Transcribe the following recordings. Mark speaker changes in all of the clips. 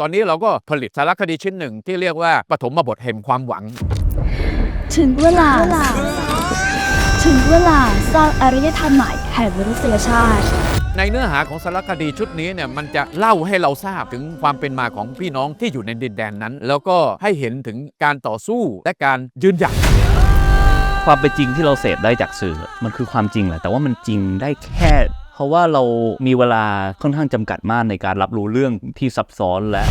Speaker 1: ตอนนี้เราก็ผลิตสารคดีชิ้นหนึ่งที่เรียกว่าปฐมบทแห่งความหวัง
Speaker 2: ถึงเวลา ถึงเวลาสร้างอารยธรรมใหม่แห่งมนุษยชาติ
Speaker 1: ในเนื้อหาของสารคดีชุดนี้เนี่ยมันจะเล่าให้เราทราบถึงความเป็นมาของพี่น้องที่อยู่ในดินแดนนั้น แล้วก็ให้เห็นถึงการต่อสู้และการยืนหยัด
Speaker 3: ความเป็นจริงที่เราเสพได้จากสื่อ มันคือความจริงแหละแต่ว่ามันจริงได้แค่ เพราะว่าเรามีเวลาค่อนข้างจำกัดมากในการรับรู้เรื่องที่ซับซ้อนและ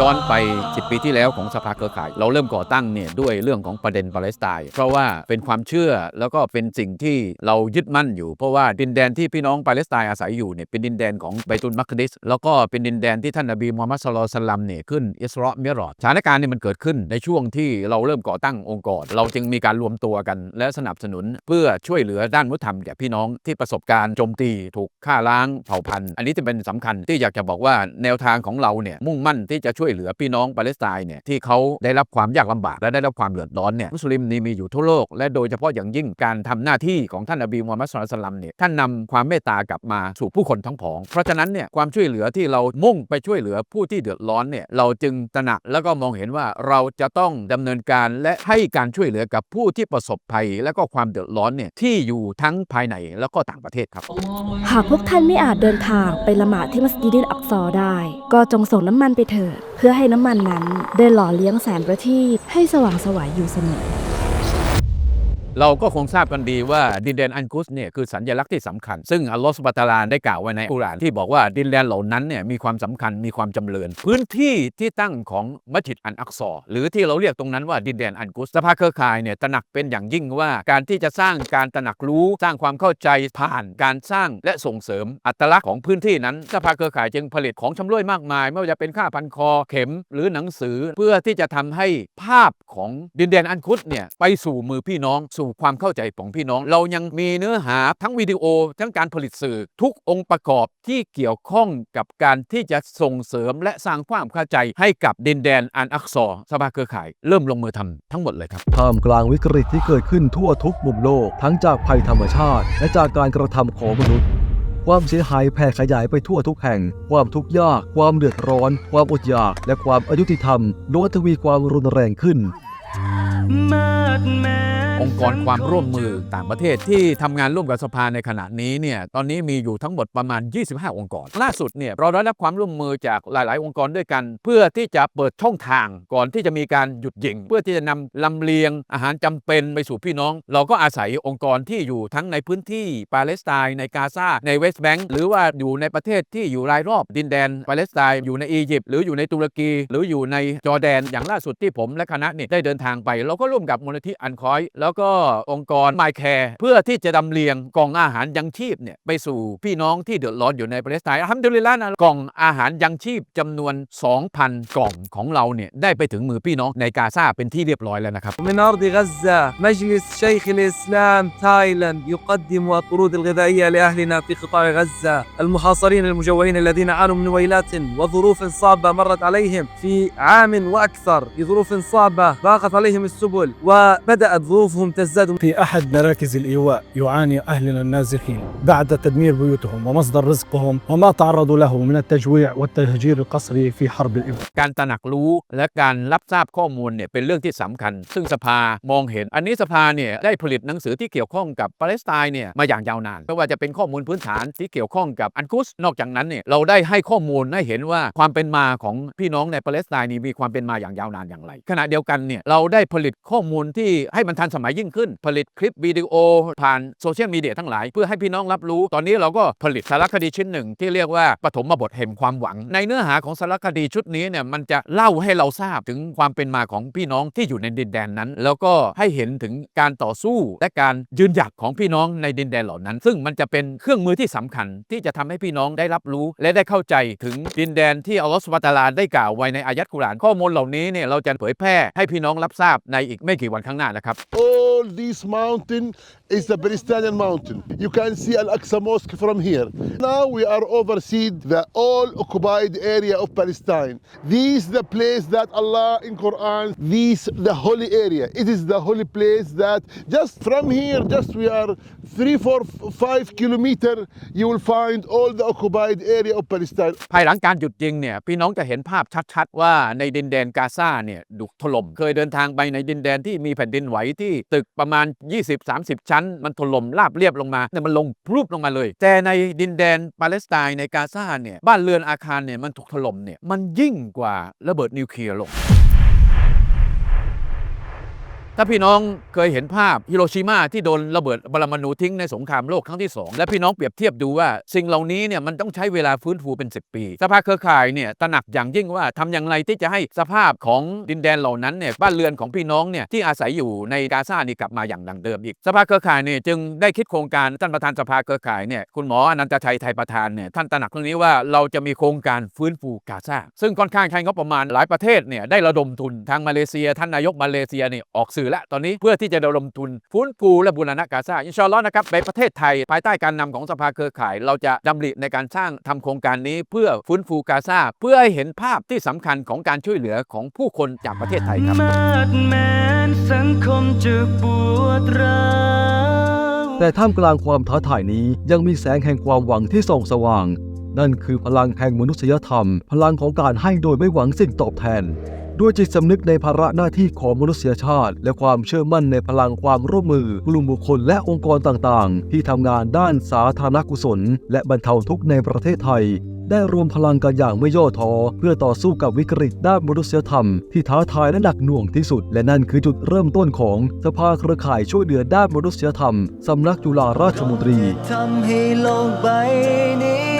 Speaker 1: ย้อนไป 10 ปีที่แล้วของสภาเครือข่าย เราเริ่มก่อตั้งเนี่ยด้วยเรื่องของประเด็นปาเลสไตน์เพราะว่าเป็นความเชื่อแล้วก็เป็นสิ่งที่เรายึดมั่นอยู่ เพราะว่าดินแดนที่พี่น้องปาเลสไตน์อาศัยอยู่เนี่ยเป็นดินแดนของไบตุลมักดิสแล้วก็เป็นดินแดนที่ท่านนบีมูฮัมมัดศ็อลลัลลอฮุอะลัยฮิวะสัลลัมเนี่ยขึ้นอิสราะห์มิรอจสถานการณ์เนี่ยมันเกิดขึ้นในช่วงที่เราเริ่มก่อตั้งองค์กร เราจึงมีการรวมตัวกัน และสนับสนุนเพื่อช่วยเหลือด้านวัฒนธรรมแก่พี่น้องที่ประสบการณ์โจมตีถูกฆ่าล้างเผ่าพันธุ์ อันนี้จะเป็นสำคัญที่อยากจะบอกว่าแนวทางของเราเนี่ยมุ่งมั่นที่จะช่วยวยเหลือพี่น้องปาเลสไตน์เนี่ยที่เขาได้รับความยากลำบากและได้รับความเดือดร้อนเนี่ยมุสลิมนี่มีอยู่ทั่วโลก และโดยเฉพาะอย่างยิ่งการทำหน้าที่ของท่านนบีมูฮัมมัดศ็อลลัลลอฮุอะลัยฮิวะสัลลัมเนี่ยท่านนำความเมตตากลับมาสู่ผู้คนทั้งผอง เพราะฉะนั้นเนี่ยความช่วยเหลือที่เรามุ่งไปช่วยเหลือผู้ที่เดือดร้อนเนี่ยเราจึงตระหนักแล้วก็มองเห็นว่าเราจะต้องดำเนินการและให้การช่วยเหลือกับผู้ที่ประสบภัย และก็ความเดือดร้อนเนี่ยที่อยู่ทั้งภายในแล้วก็ต่างประเทศครับ
Speaker 2: หากพวกท่านไม่อาจเดินทางไปละหมาดที่มัสยิดอักซอได้ ก็จงส่งน้ำมันไปเถิดเพื่อให้น้ำมันนั้นได้หล่อเลี้ยงแสงประทีปให้สว่างสวัยอยู่เสมอ
Speaker 1: เราก็คงทราบกันดีว่าดินแดนอันกุสเนี่ยคือสัญลักษณ์ที่สำคัญ ซึ่งอัลลอฮฺสุบฮาตาลาได้กล่าวไว้ในกุรอานที่บอกว่าดินแดนเหล่านั้นเนี่ยมีความสำคัญมีความจำเริญ พื้นที่ที่ตั้งของมัสยิดอันอักซอหรือที่เราเรียกตรงนั้นว่าดินแดนอันกุสสภาเครือข่ายเนี่ยตระหนักเป็นอย่างยิ่งว่า การที่จะสร้างการตระหนักรู้สร้างความเข้าใจผ่านการสร้างและส่งเสริมอัตลักษณ์ของพื้นที่นั้นสภาเครือข่ายจึงผลิตของชำร่วยมากมาย ไม่ว่าจะเป็นค่าพันคอเข็ม หรือหนังสือเพื่อที่จะทำให้ภาพของดินแดนอันกุสเนี่ยไปสู่มือพี่น้องสูความเข้าใจของพี่น้อง เรายังมีเนื้อหาทั้งวิดีโอทั้งการผลิตสื่อทุกองค์ประกอบที่เกี่ยวข้องกับการที่จะส่งเสริมและสร้างความเข้าใจให้กับดินแดนอันอักซอสภาเครือข่าย เริ่มลงมือทำทั้งหมดเลยครับ
Speaker 4: ท่ามกลางวิกฤตที่เกิดขึ้นทั่วทุกมุมโลก ทั้งจากภัยธรรมชาติ และจากการกระทำของมนุษย์ความเสียหายแผ่ขยายไปทั่วทุกแห่ง ความทุกข์ยาก ความเดือดร้อน ความอดอยาก และความอายุติธรรมล้วนทวีความรุนแรงขึ้น
Speaker 1: องค์กรความร่วมมือต่างประเทศที่ทำงานร่วมกับสภาในขณะนี้เนี่ยตอนนี้มีอยู่ทั้งหมดประมาณ 25 องค์กร ล่าสุดเนี่ยเราได้รับความร่วมมือจากหลาย ๆ องค์กรด้วยกัน เพื่อที่จะเปิดช่องทางก่อนที่จะมีการหยุดยิง เพื่อที่จะนำลำเลียงอาหารจำเป็นไปสู่พี่น้อง เราก็อาศัยองค์กรที่อยู่ทั้งในพื้นที่ปาเลสไตน์ในกาซาในเวสต์แบงก์หรือว่าอยู่ในประเทศที่อยู่รายรอบดินแดนปาเลสไตน์อยู่ในอียิปต์หรืออยู่ในตุรกี หรืออยู่ในจอร์แดน อย่างล่าสุดที่ผมและคณะนี่ได้เดินทางไป เราก็ร่วมกับมูลนิธิอันคอยแล้วก็องค์กรไมแคร์เพื่อที่จะดำเลียงกล่องอาหารยังชีพเนี่ยไปสู่พี่น้องที่เดือดร้อนอยู่ในปาเลสไตน์อัลฮัมดุลิลละห์นะกล่องอาหารยังชีพจำนวน 2,000 กล่องของเราเนี่ยได้ไปถึงมือพี่น้องในกาซาเป็นที่เรียบร้อยแล้วนะครับ
Speaker 5: من أرض غزة مجلس شيخ الإسلام تايلاند يقدم الطرود الغذائية لأهلنا في قطاع غزة المحاصرين المجوعين الذين عانوا من ويلات وظروف صعبة مرت عليهم في عام وأكثر بظروف صعبة ضاقت عليهم السبل وبدأت ظروفهم تزداد
Speaker 6: في أحد مراكز الإيواء يعاني أهلنا النازحين بعد تدمير بيوتهم ومصدر رزقهم وما تعرضوا له من التجويع والتهجير القسري في حرب الإيواء
Speaker 1: การตระหนักรู้และการรับทราบข้อมูลเนี่ยเป็นเรื่องที่สำคัญ ซึ่งสภามองเห็น อันนี้สภาเนี่ยได้ผลิตหนังสือที่เกี่ยวข้องกับปาเลสไตน์เนี่ยมาอย่างยาวนานไม่ว่าจะเป็นข้อมูลพื้นฐานที่เกี่ยวข้องกับอันกุสนอกจากนั้นเนี่ยเราได้ให้ข้อมูลให้เห็นว่าความเป็นมาของพี่น้องในปาเลสไตน์นี่มีความเป็นมาอย่างยาวนานอย่างไร ขณะเดียวกันเนี่ยเราได้ผลิตข้อมูลที่ให้มันทันสมัย มัยิ่งขึ้น ผลิตคลิปวิดีโอ ผ่านโซเชียลมีเดียทั้งหลาย เพื่อให้พี่น้องรับรู้ ตอนนี้เราก็ผลิตสารคดีชิ้นหนึ่งที่เรียกว่าปฐมบทแห่งความหวัง ในเนื้อหาของสารคดีชุดนี้เนี่ยมันจะเล่าให้เราทราบถึงความเป็นมาของพี่น้องที่อยู่ในดินแดนนั้น แล้วก็ให้เห็นถึงการต่อสู้และการยืนหยัดของพี่น้องในดินแดนเหล่านั้น ซึ่งมันจะเป็นเครื่องมือที่สำคัญที่จะทำให้พี่น้องได้รับรู้และได้เข้าใจถึงดินแดนที่อัลลอฮฺสุบฮาตาลาได้กล่าวไว้ในอายัดกุรานข้อมูลเหล่านี้เนี่ยเราจะเผยแพร่ให้พี่น้องรับทราบในอีกไม่กี่วันข้างหน้านะครับ
Speaker 7: all these mountain is the Palestinian mountain. You can see Al-Aqsa Mosque from here. Now we are overseed the all occupied area of Palestine. This the place that Allah in Quran, this the holy area. It is the holy place that just from here, just we are three, four, five kilometer, you will find all the occupied area of Palestine.
Speaker 1: ภายหลังการหยุดยิงเนี่ยพี่น้องจะเห็นภาพชัดๆ ว่าในดินแดนกาซาเนี่ยดุถล่มเคยเดินทางไปในดินแดนที่มีแผ่นดินไหวที่ ตึกประมาณ 20-30 ชั้น มันถล่มราบเรียบลงมาเนี่ยมันลงพรูปลงมาเลย แต่ในดินแดนปาเลสไตน์ในกาซาเนี่ยบ้านเรือนอาคารเนี่ยมันถูกถล่มเนี่ยมันยิ่งกว่าระเบิดนิวเคลียร์ลง ถ้าพี่น้องเคยเห็นภาพฮิโรชิมาที่โดนระเบิดปรมาณูทิ้งในสงครามโลกครั้งที่ 2 และพี่น้องเปรียบเทียบดูว่า สิ่งเหล่านี้เนี่ยมันต้องใช้เวลาฟื้นฟูเป็น 10 ปี สภาเครือข่ายเนี่ยตระหนักอย่างยิ่งว่าทำอย่างไรที่จะให้สภาพของดินแดนเหล่านั้นเนี่ยบ้านเรือนของพี่น้องเนี่ยที่อาศัยอยู่ในกาซานี่กลับมาอย่างดังเดิมอีก สภาเครือข่ายเนี่ยจึงได้คิดโครงการท่านประธานสภาเครือข่ายเนี่ยคุณหมออนันตชัยไทยประธานเนี่ยท่านตระหนักเรื่องนี้ว่าเราจะมีโครงการฟื้นฟูกาซาซึ่งค่อนข้างใช้งบประมาณหลายประเทศเนี่ยได้ระดมทุนทางมาเลเซีย ท่านนายกมาเลเซียเนี่ยออกสื่อแล้วตอนนี้เพื่อที่จะระดมทุนฟื้นฟูและบูรณะกาซาอินชาอัลลอฮ์นะครับในประเทศไทย ภายใต้การนำของสภาเครือข่าย เราจะดำริในการสร้างทำโครงการนี้ เพื่อฟื้นฟูกาซาเพื่อให้เห็นภาพที่สำคัญของการช่วยเหลือของผู้คนจากประเทศไทยครับ
Speaker 8: สังคมจปวดร
Speaker 4: แต่ท่ามกลางความท้าทายนี้ยังมีแสงแห่งความหวังที่ส่องสว่าง นั่นคือพลังแห่งมนุษยธรรม พลังของการให้โดยไม่หวังสิ่งตอบแทน ด้วยจิตสำนึกในภาระหน้าที่ของมนุษยชาติ และความเชื่อมั่นในพลังความร่วมมือกลุ่มบุคคลและองค์กรต่างๆ ที่ทำงานด้านสาธารณกุศล และบรรเทาทุกข์ในประเทศไทย ได้รวมพลังกันอย่างไม่ย่อท้อเพื่อต่อสู้กับวิกฤตด้านมนุษยธรรม ที่ท้าทายและหนักหน่วงที่สุด และนั่นคือจุดเริ่มต้นของสภาเครือข่ายช่วยเหลือด้านมนุษยธรรมสำนักจุฬาราชมนตรี
Speaker 8: ทำให้โลกใบนี้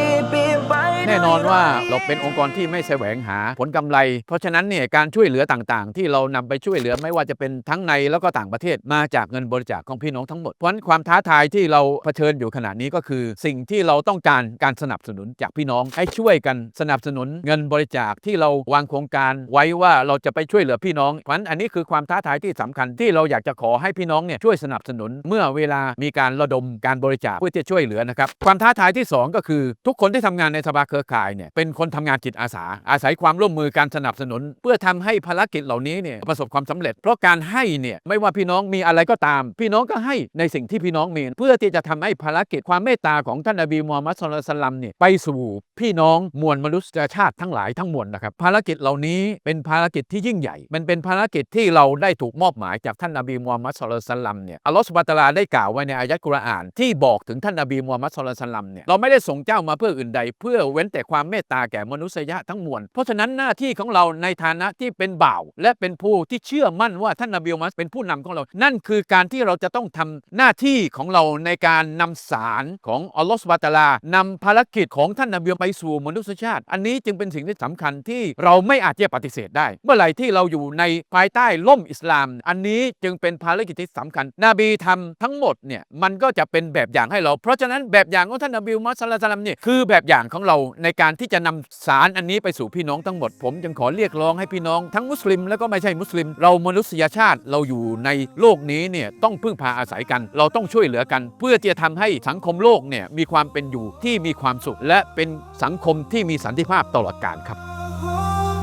Speaker 1: แน่นอนว่าเราเป็นองค์กรที่ไม่แสวงหาผลกำไร เพราะฉะนั้นเนี่ยการช่วยเหลือต่างๆ ที่เรานำไปช่วยเหลือไม่ว่าจะเป็นทั้งในแล้วก็ต่างประเทศมาจากเงินบริจาคของพี่น้องทั้งหมด เพราะฉะนั้นความท้าทายที่เราเผชิญอยู่ขณะนี้ก็คือ สิ่งที่เราต้องการการสนับสนุนจากพี่น้องให้ช่วยกันสนับสนุนเงินบริจาคที่เราวางโครงการไว้ว่าเราจะไปช่วยเหลือพี่น้องเพราะฉะนั้นอันนี้คือความท้าทายที่สำคัญที่เราอยากจะขอให้พี่น้องเนี่ยช่วยสนับสนุนเมื่อเวลามีการระดมการบริจาคเพื่อจะช่วยเหลือนะครับความท้าทายที่สองก็คือทุกคนที่ทำงานในสภาเครือข่ายเนี่ยเป็นคนทำงานจิตอาสา อาศัยความร่วมมือการสนับสนุน เพื่อทำให้ภารกิจเหล่านี้เนี่ยประสบความสำเร็จ เพราะการให้เนี่ยไม่ว่าพี่น้องมีอะไรก็ตาม พี่น้องก็ให้ในสิ่งที่พี่น้องมี เพื่อที่จะทำให้ภารกิจความเมตตาของท่านนบีมูฮัมมัดสุลลัลลัมเนี่ยไปสู่พี่น้องมวลมนุษยชาติทั้งหลายทั้งมวลนะครับภารกิจเหล่านี้เป็นภารกิจที่ยิ่งใหญ่ มันเป็นภารกิจที่เราได้ถูกมอบหมายจากท่านนบีมูฮัมมัดสุลลัลลัมเนี่ยอัลลอฮฺสุบฮานะฮูวะตาลาได้กล่าวไว้ในอายะห์กุรอาน ที่บอกถึงท่านนบีมูฮัมมัดสุลลัลลัมเนี่ยเราไม่ได้ส่งเจ้ามาเพื่ออื่นใดเพื่อเว้นแต่ความเมตตาแก่มนุษยะทั้งมวล เพราะฉะนั้นหน้าที่ของเราในฐานะที่เป็นบ่าว และเป็นผู้ที่เชื่อมั่นว่าท่านนบีมูฮัมมัดเป็นผู้นำของเรา นั่นคือการที่เราจะต้องทำหน้าที่ของเราในการนำสารของอัลลอฮฺสุบะตาลานำภารกิจของท่านนบีไปสู่มนุษยชาติ อันนี้จึงเป็นสิ่งที่สำคัญที่เราไม่อาจจะปฏิเสธได้ เมื่อไหร่ที่เราอยู่ในภายใต้ล่มอิสลาม อันนี้จึงเป็นภารกิจที่สำคัญ นบีทำทั้งหมดเนี่ยมันก็จะเป็นแบบอย่างให้เรา เพราะฉะนั้นแบบอย่างของท่านนบีมุฮัมมัดศ็อลลัลลอฮุลตัลลัมเนี่ยคือแบบอย่างของเราในการที่จะนำสารอันนี้ไปสู่พี่น้องทั้งหมด ผมจึงขอเรียกร้องให้พี่น้อง ทั้งมุสลิมแล้วก็ไม่ใช่มุสลิม เรามนุษยชาติเราอยู่ในโลกนี้เนี่ยต้องพึ่งพาอาศัยกัน เราต้องช่วยเหลือกัน เพื่อที่จะทำให้สังคมโลกเนี่ยมีความเป็นอยู่ที่มีความสุข และเป็นสังคมที่มีสันติภาพตลอดกาลครับ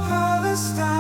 Speaker 9: Palestine,